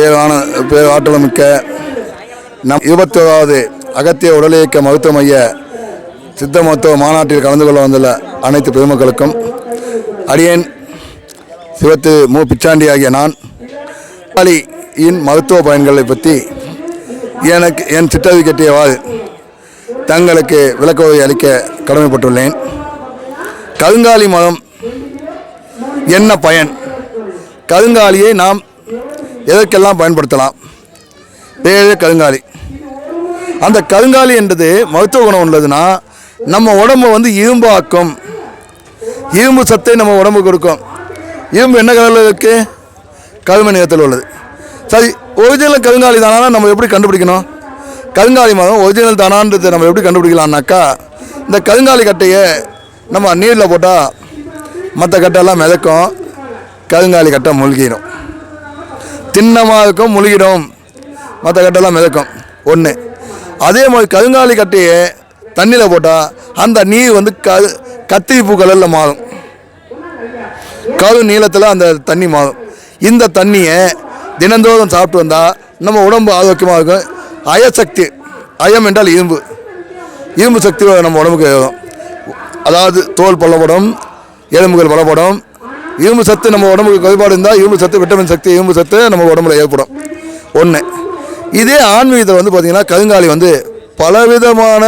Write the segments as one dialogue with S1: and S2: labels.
S1: பேரான பேர் ஆற்றலும் மிக்க நம் இருபத்தோராவது அகத்திய உடல் இயக்க மருத்துவ மைய சித்த மருத்துவ மாநாட்டில் கலந்து கொள்ள வந்துள்ள அனைத்து பெருமக்களுக்கும் அடியேன் சிவத்து மு. பிச்சாண்டி ஆகிய நான் இன் மருத்துவ பயன்களை பற்றி எனக்கு என் சிற்றறிவு கட்டியவாறு தங்களுக்கு விளக்க உதவி அளிக்க கடமைப்பட்டுள்ளேன். கருங்காலி மரம் என்ன பயன்? கருங்காலியை நாம் எதற்கெல்லாம் பயன்படுத்தலாம்? பேரே கருங்காலி. அந்த கருங்காலி என்றது மருத்துவ குணம் உள்ளதுன்னா நம்ம உடம்பை வந்து இரும்பாக்கும் இரும்பு சத்தை நம்ம உடம்புக்கு கொடுக்கும். இரும்பு என்ன கலரில் இருக்கு? கருமை நிறத்தில் உள்ளது. சரி ஒரிஜினல் கருங்காலி தானா நம்ம எப்படி கண்டுபிடிக்கணும்? கருங்காலி மரம் ஒரிஜினல் தானான்றது நம்ம எப்படி கண்டுபிடிக்கலாம்னாக்கா இந்த கருங்காலி கட்டையை நம்ம நீரில் போட்டால் மற்ற கட்டையெல்லாம் மிதக்கும். கருங்காலி கட்டை மூழ்கிடும் திண்ணமாக இருக்கும் முழுகிடும். மற்ற கட்டெல்லாம் மிதக்கும். ஒன்று அதே மாதிரி கருங்காலி கட்டையை தண்ணியில் போட்டால் அந்த நீர் வந்து க கத்திரிப்பூ கலரில் மாறும். கரு நீளத்தில் அந்த தண்ணி மாறும். இந்த தண்ணியை தினந்தோறும் சாப்பிட்டு வந்தால் நம்ம உடம்பு ஆரோக்கியமாக இருக்கும். அயசக்தி அயம் என்றால் இரும்பு. இரும்பு சக்தி நம்ம உடம்புக்கு அதாவது தோல் பலப்படும் எலும்புகள் பலப்படும் இரும்பு சத்து நம்ம உடம்புக்கு குறைபாடு இருந்தால் இரும்பு சத்து விட்டமின் சக்தி இரும்பு சத்து நம்ம உடம்புல ஏற்படும். ஒன்று இதே ஆன்மீகத்தில் வந்து பார்த்திங்கன்னா கருங்காலி வந்து பலவிதமான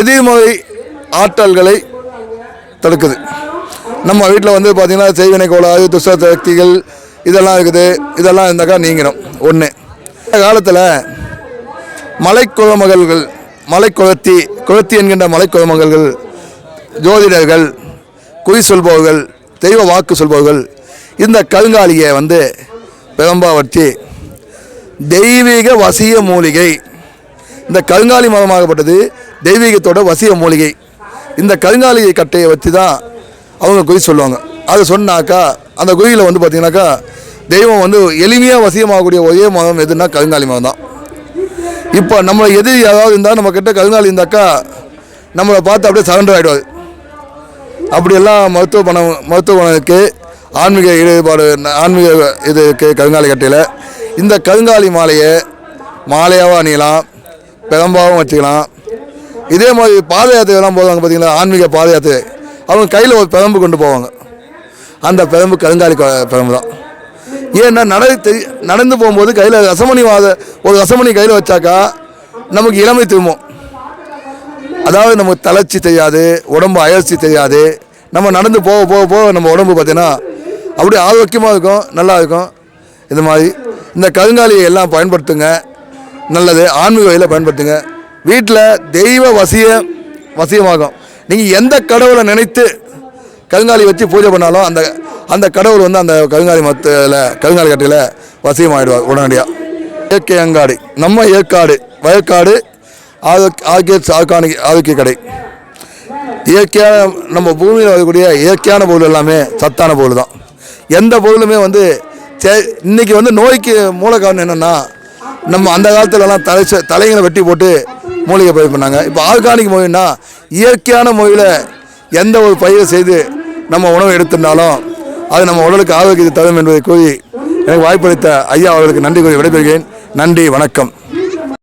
S1: எதிர்மறை ஆற்றல்களை தடுக்குது. நம்ம வீட்டில் வந்து பார்த்திங்கன்னா செய்வினை கோளாறு துஷ்ட சக்திகள் இதெல்லாம் இருக்குது. இதெல்லாம் இருந்தாக்கா நீங்கிடும் ஒன்று இந்த காலத்தில் மலைக்குழமகள்கள் மலைக்குளத்தி குளத்தி என்கின்ற மலைக்குழமகள்கள் ஜோதிடர்கள் குறி சொல்பவர்கள் தெய்வ வாக்கு சொல்பவர்கள் இந்த கருங்காலியை வந்து பெரம்பா தெய்வீக வசிய மூலிகை. இந்த கருங்காலி மதமாகப்பட்டது தெய்வீகத்தோட வசிய மூலிகை. இந்த கருங்காலி கட்டையை வச்சு தான் அவங்க குறி சொல்லுவாங்க. அதை சொன்னாக்கா அந்த குறியில் வந்து பார்த்தீங்கன்னாக்கா தெய்வம் வந்து எளிமையாக வசியமாகக்கூடிய ஒரே மதம் எதுன்னா கருங்காலி மதம் தான். இப்போ நம்ம எது யாராவது இருந்தால் நம்மக்கிட்ட கருங்காலி இருந்தாக்கா நம்மளை பார்த்து அப்படியே சரண்டர் ஆகிடுவார் அப்படியெல்லாம் மருத்துவ பணம் மருத்துவ ஆன்மீக ஈடுபாடு ஆன்மீக இது இருக்குது கருங்காலி கட்டையில். இந்த கருங்காலி மாலையை மாலையாகவும் அணியலாம் பெரம்பாவும் வச்சுக்கலாம். இதே மாதிரி பாத யாத்திரைலாம் போவாங்க பார்த்தீங்களா? ஆன்மீக பாத யாத்திரை. அவங்க கையில் ஒரு பிரம்பு கொண்டு போவாங்க. அந்த பிரம்பு கருங்காலி கொ- தான். ஏன்னா நட நடந்து போகும்போது கையில் ரசமணி வாத ஒரு ரசமணி கையில் வச்சாக்கா நமக்கு இளமை திரும்பும். அதாவது நமக்கு தளர்ச்சி தெரியாது உடம்பு அயற்சி தெரியாது. நம்ம நடந்து போக போக போக நம்ம உடம்பு பார்த்தீங்கன்னா அப்படியே ஆரோக்கியமாக இருக்கும் நல்லா இருக்கும். இது மாதிரி இந்த கருங்காலியை எல்லாம் பயன்படுத்துங்க. நல்லது ஆன்மீக வகையில் பயன்படுத்துங்க. வீட்டில் தெய்வ வசிய வசியமாகும். நீங்கள் எந்த கடவுளை நினைத்து கருங்காலி வச்சு பூஜை பண்ணாலும் அந்த அந்த கடவுள் வந்து அந்த கருங்காலி மத்தில் கருங்காலி கட்டையில் வசியமாகிடுவார் உடனடியாக இயற்கை அங்காடி நம்ம ஏற்காடு வயக்காடு ஆரோக் ஆரோக்கிய ஆர்கானிக் ஆரோக்கிய கடை. இயற்கையான நம்ம பூமியில் வரக்கூடிய இயற்கையான பொருள் எல்லாமே சத்தான பொருள் தான். எந்த பொருளுமே வந்து சே- இன்னைக்கு வந்து நோய்க்கு மூல காரணம் என்னென்னா நம்ம அந்த காலத்துலலாம் தலை ச- வெட்டி போட்டு மூலிகை பயிர் பண்ணாங்க. இப்போ ஆர்கானிக் மொழின்னா இயற்கையான முறையில் எந்த ஒரு பயிரை செய்து நம்ம உணவு எடுத்திருந்தாலும் அது நம்ம உடலுக்கு ஆரோக்கியத்தை தரும் என்பதை கூறி எனக்கு வாய்ப்பளித்த ஐயா அவர்களுக்கு நன்றி கூறி விடைபெறுகிறேன். நன்றி வணக்கம்.